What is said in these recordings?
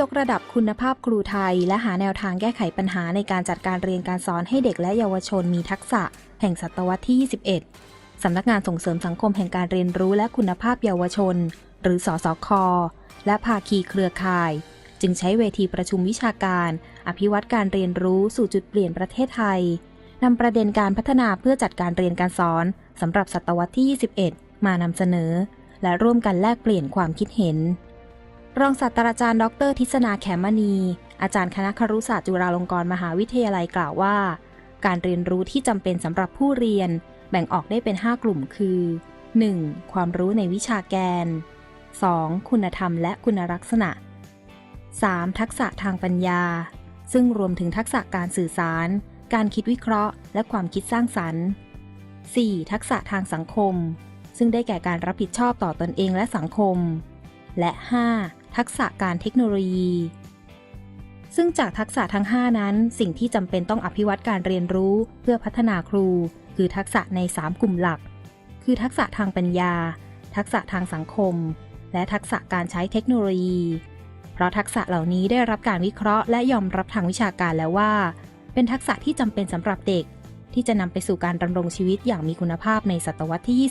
ยกระดับคุณภาพครูไทย และหาแนวทางแก้ไขปัญหาในการจัดการเรียนการสอนให้เด็กและเยาวชนมีทักษะ แห่งศตวรรษที่ 21 สำนักงานส่งเสริมสังคมแห่งการเรียนรู้และคุณภาพเยาวชน หรือสสคและภาคีเครือข่าย จึงใช้เวทีประชุมวิชาการ อภิวัตการเรียนรู้สู่จุดเปลี่ยนประเทศไทยนำประเด็นการพัฒนาเพื่อจัดการเรียนการสอนสำหรับศตวรรษที่ 21 มานำเสนอ และร่วมกันแลกเปลี่ยนความคิดเห็น รองศาสตราจารย์ ดร ทิศนาแขมมณี อาจารย์คณะครุศาสตร์จุฬาลงกรณ์มหาวิทยาลัยกล่าวว่า การเรียนรู้ที่จำเป็นสำหรับผู้เรียน แบ่งออกได้เป็น 5 กลุ่มคือ 1. ความรู้ในวิชาแกน 2. คุณธรรมและคุณลักษณะ 3. ทักษะทางปัญญา ซึ่งรวมถึงทักษะการสื่อสาร การคิดวิเคราะห์ และความคิดสร้างสรรค์ 4. ทักษะทางสังคม ซึ่งได้แก่การรับผิดชอบต่อตอนเองและสังคม และ 5. ทักษะการเทคโนโลยี ซึ่งจากทักษะทั้ง 5 นั้น สิ่งที่จำเป็นต้องอภิวัตการเรียนรู้เพื่อพัฒนาครู คือทักษะใน 3 กลุ่มหลัก คือทักษะทางปัญญา ทักษะทางสังคม และทักษะการใช้เทคโนโลยี เพราะทักษะเหล่านี้ได้รับการวิเคราะห์และยอมรับทางวิชาการแล้วว่า เป็นทักษะที่จำเป็นสำหรับเด็ก ที่จะนำไปสู่การดำรงชีวิตอย่างมีคุณภาพในศตวรรษที่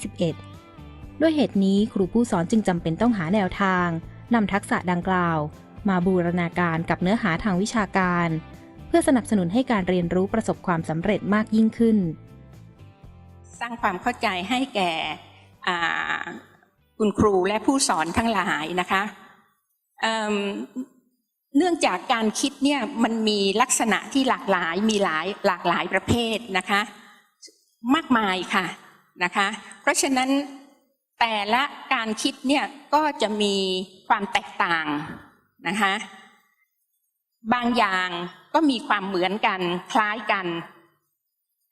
21ด้วยเหตุนี้ครูผู้สอนจึงจำเป็นต้องหาแนวทาง นำทักษะดังกล่าว มาบูรณาการกับเนื้อหาทางวิชาการ เพื่อสนับสนุนให้การเรียนรู้ประสบความสำเร็จมากยิ่งขึ้น สร้างความเข้าใจให้แก่คุณครูและผู้สอนทั้งหลายนะคะเเนื่องจากการคิดเนี่ยมันมีลักษณะที่หลากหลายมีหลายหลากหลายประเภทนะคะ มากมายค่ะนะคะ เพราะฉะนั้น แต่ละการคิดเนี่ยก็จะมีความแตกต่างนะคะบางอย่างก็มีความเหมือนกันคล้ายกัน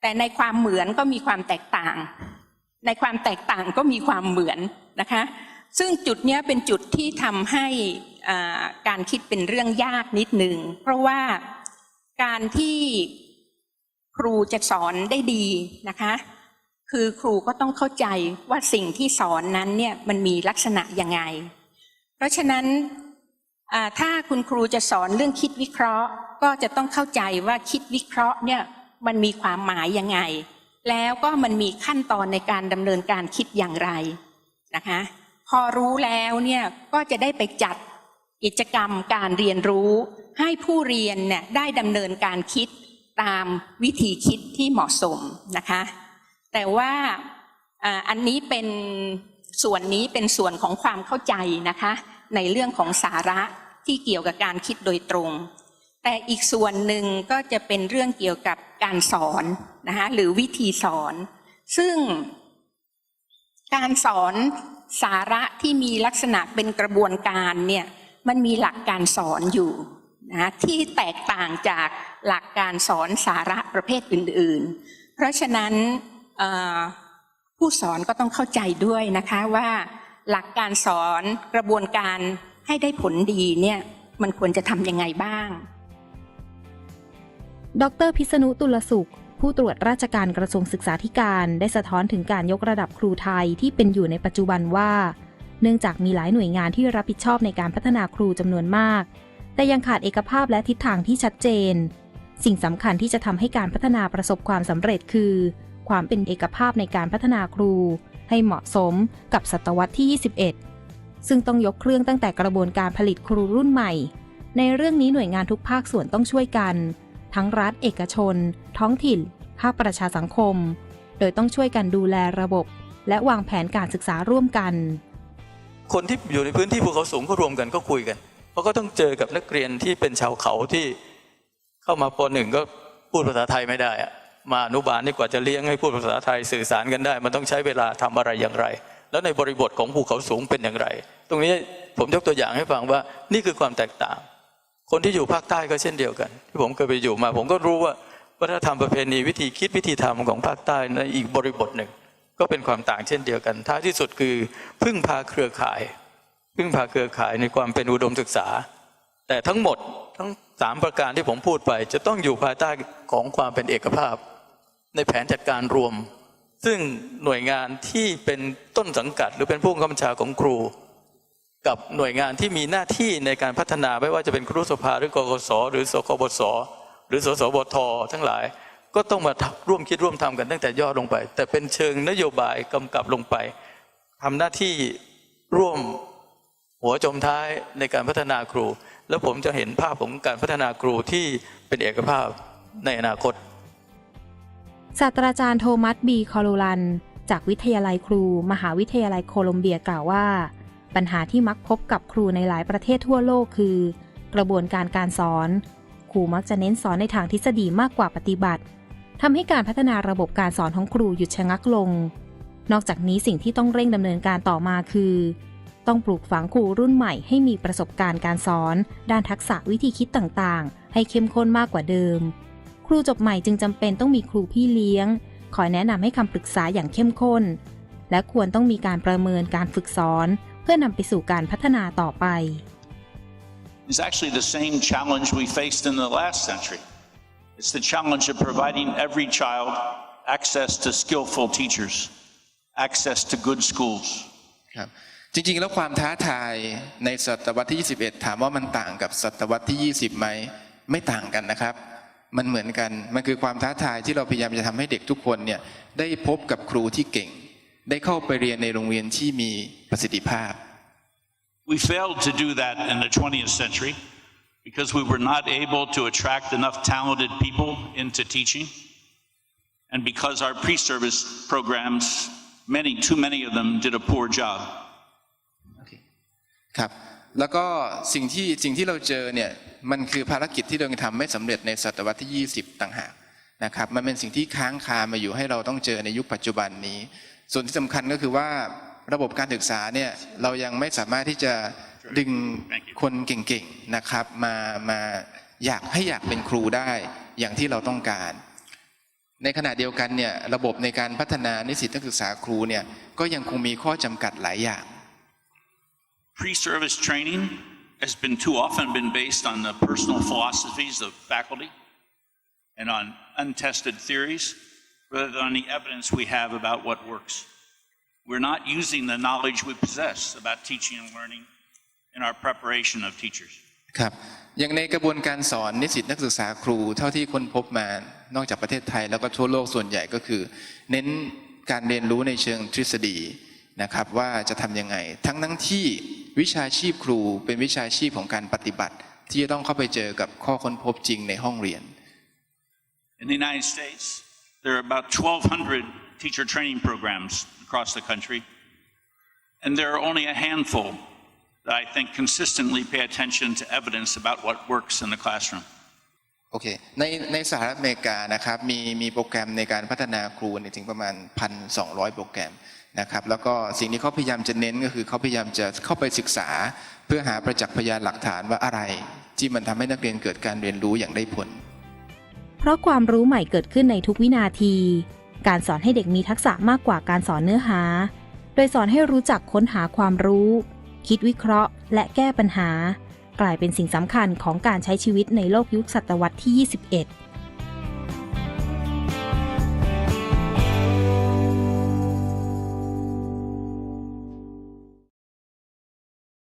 แต่ในความเหมือนก็มีความแตกต่าง ในความแตกต่างก็มีความเหมือนนะคะ ซึ่งจุดนี้เป็นจุดที่ทำให้การคิดเป็นเรื่องยากนิดหนึ่งเพราะว่าการที่ครูจะสอนได้ดีนะคะ คือครูก็ต้องเข้าใจว่าสิ่งที่สอนนั้นเนี่ยมันมีลักษณะยังไง เพราะฉะนั้นถ้าคุณครูจะสอนเรื่องคิดวิเคราะห์ ก็จะต้องเข้าใจว่าคิดวิเคราะห์เนี่ยมันมีความหมายยังไง แล้วก็มันมีขั้นตอนในการดำเนินการคิดอย่างไรนะคะพอรู้แล้วเนี่ยก็จะได้ไปจัดกิจกรรมการเรียนรู้ ให้ผู้เรียนเนี่ยได้ดำเนินการคิดตามวิธีคิดที่เหมาะสมนะคะ แต่ว่าอันนี้เป็นส่วนนี้เป็นส่วนของความเข้าใจนะคะ ในเรื่องของสาระที่เกี่ยวกับการคิดโดยตรง แต่อีกส่วนหนึ่งก็จะเป็นเรื่องเกี่ยวกับการสอนนะคะหรือวิธีสอน ซึ่งการสอนสาระที่มีลักษณะเป็นกระบวนการเนี่ยมันมีหลักการสอนอยู่นะที่แตกต่างจากหลักการสอนสาระประเภทอื่น ๆ เพราะฉะนั้น ผู้สอนก็ต้องเข้าใจด้วยนะคะว่าหลักการสอนกระบวนการให้ได้ผลดีเนี่ยมันควรจะทำยังไงบ้าง ดรพิษณุตุลสุข ผู้ตรวจราชการกระทรวงศึกษาธิการได้สะท้อนถึงการยกระดับครูไทยที่เป็นอยู่ในปัจจุบันว่า เนื่องจากมีหลายหน่วยงานที่รับผิดชอบในการพัฒนาครูจำนวนมาก แต่ยังขาดเอกภาพและทิศทางที่ชัดเจน สิ่งสำคัญที่จะทำให้การพัฒนาประสบความสำเร็จคือ ความเป็นเอกภาพในการพัฒนาครู ให้เหมาะสมกับศตวรรษที่ 21 ซึ่งต้องยกเครื่องตั้งแต่กระบวนการผลิตครูรุ่นใหม่ ในเรื่องนี้หน่วยงานทุกภาคส่วนต้องช่วยกัน ทั้งรัฐเอกชน ท้องถิ่น ภาคประชาสังคม โดยต้องช่วยกันดูแลระบบ และวางแผนการศึกษาร่วมกัน คนที่อยู่ในพื้นที่ภูเขาสูงก็รวมกันก็คุยกันเพราะก็ต้องเจอกับนักเรียนที่เป็นชาวเขาที่เข้ามาปหนึ่งก็พูดภาษาไทยไม่ได้อะ มาอนุบาลนี่กว่าจะเลี้ยงให้พูดภาษาไทยสื่อสารกันได้ มันต้องใช้เวลาทำอะไรอย่างไร แล้วในบริบทของภูเขาสูงเป็นอย่างไร ตรงนี้ผมยกตัวอย่างให้ฟังว่านี่คือความแตกต่าง คนที่อยู่ภาคใต้ก็เช่นเดียวกัน ที่ผมเคยไปอยู่มา ผมก็รู้ว่าวัฒนธรรมประเพณีวิธีคิดวิธีทำของภาคใต้ในอีกบริบทหนึ่ง ก็เป็นความต่างเช่นเดียวกันท้ายที่สุดคือพึ่งพาเครือข่าย พึ่งพาเครือข่ายในความเป็นอุดมศึกษา แต่ทั้งหมดทั้งสามประการที่ผมพูดไป จะต้องอยู่ภายใต้ของความเป็นเอกภาพ ในแผนจัดการรวม ซึ่งหน่วยงานที่เป็นต้นสังกัด หรือเป็นผู้กำกับบัญชาของครู กับหน่วยงานที่มีหน้าที่ในการพัฒนาไม่ว่าจะเป็นครุสภาหรือกกสหรือสกบสหรือสสบททั้งหลาย ก็ต้องมาร่วมคิดร่วมทำกันตั้งแต่ยอดลงไป แต่เป็นเชิงนโยบายกำกับลงไปทำหน้าที่ร่วมหัวจมท้ายในการพัฒนาครู แล้วผมจะเห็นภาพของการพัฒนาครูที่เป็นเอกภาพในอนาคต ศาสตราจารย์โทมัสบีคอลูลัน จากวิทยาลัยครู มหาวิทยาลัยโคลอมเบียกล่าวว่า ปัญหาที่มักพบกับครูในหลายประเทศทั่วโลกคือ กระบวนการการสอน ครูมักจะเน้นสอนในทางทฤษฎีมากกว่าปฏิบัติทำให้การพัฒนาระบบการสอนของครูหยุดชะงักลง นอกจากนี้สิ่งที่ต้องเร่งดำเนินการต่อมาคือ ต้องปลูกฝังครูรุ่นใหม่ให้มีประสบการณ์การสอน ด้านทักษะวิธีคิดต่างๆ ให้เข้มข้นมากกว่าเดิม ครูจบใหม่จึงจำเป็นต้องมีครูพี่เลี้ยง คอยแนะนำให้คำปรึกษาอย่างเข้มข้น และควรต้องมีการประเมินการฝึกสอน เพื่อนำไปสู่การพัฒนาต่อไป is actually the same challenge we faced in the last century. It's the challenge of providing every child access to skillful teachers, access to good schools. ครับจริงๆ แล้วความท้าทายในศตวรรษที่ 21 ถามว่ามันต่างกับศตวรรษที่ 20 ไหม ไม่ต่างกันนะครับ มันเหมือนกัน มันคือความท้าทายที่เราพยายามจะทำให้เด็กทุกคนเนี่ยได้พบกับครูที่เก่ง ได้เข้าไปเรียนในโรงเรียนที่มีประสิทธิภาพ We failed to do that in the 20th century because we were not able to attract enough talented people into teaching. And because our pre service programs, many, too many of them, did a poor job. ครับ แล้วก็สิ่งที่สิ่งที่เราเจอเนี่ย มันคือภารกิจที่เรายังทำไม่สำเร็จในศตวรรษที่ 20 ต่างหากนะครับมันเป็นสิ่งที่ค้างคามาอยู่ให้เราต้องเจอในยุคปัจจุบันนี้ ส่วนที่สำคัญก็คือว่าระบบการศึกษาเนี่ยเรายังไม่สามารถที่จะดึงคนเก่งๆนะครับมามาอยากให้อยากเป็นครูได้อย่างที่เราต้องการ ในขณะเดียวกันเนี่ยระบบในการพัฒนานิสิตนักศึกษาครูเนี่ยก็ยังคงมีข้อจำกัดหลายอย่าง Pre-service training has been too often been based on the personal philosophies of faculty and on untested theories rather than on the evidence we have about what works. We're not using the knowledge we possess about teaching and learning in our preparation of teachers. ครับอย่างในกระบวนการสอนนิสิตนักศึกษาครู เท่าที่ค้นพบมานอกจากประเทศไทยแล้วก็ทั่วโลกส่วนใหญ่ก็คือ เน้นการเรียนรู้ในเชิงทฤษฎีนะครับว่าจะทำยังไง ทั้งทั้งที่ วิชาชีพครูเป็นวิชาชีพของการปฏิบัติ ที่จะต้องเข้าไปเจอกับข้อค้นพบจริงในห้องเรียน In the United States, there are about 1,200 teacher training programs across the country, and there are only a handful that I think consistently pay attention to evidence about what works in the classroom. โอเค ในในสหรัฐอเมริกานะครับ มีมีโปรแกรมในการพัฒนาครูเนี่ยถึงประมาณ 1,200 โปรแกรม นะครับแล้วก็สิ่งที่เขาพยายามจะเน้นก็คือเขาพยายามจะเข้าไปศึกษา เพื่อหาประจักษ์พยานหลักฐานว่าอะไร ที่มันทำให้นักเรียนเกิดการเรียนรู้อย่างได้ผล เพราะความรู้ใหม่เกิดขึ้นในทุกวินาที การสอนให้เด็กมีทักษะมากกว่าการสอนเนื้อหา โดยสอนให้รู้จักค้นหาความรู้ คิดวิเคราะห์ และแก้ปัญหา กลายเป็นสิ่งสำคัญของการใช้ชีวิตในโลกยุคศตวรรษที่ 21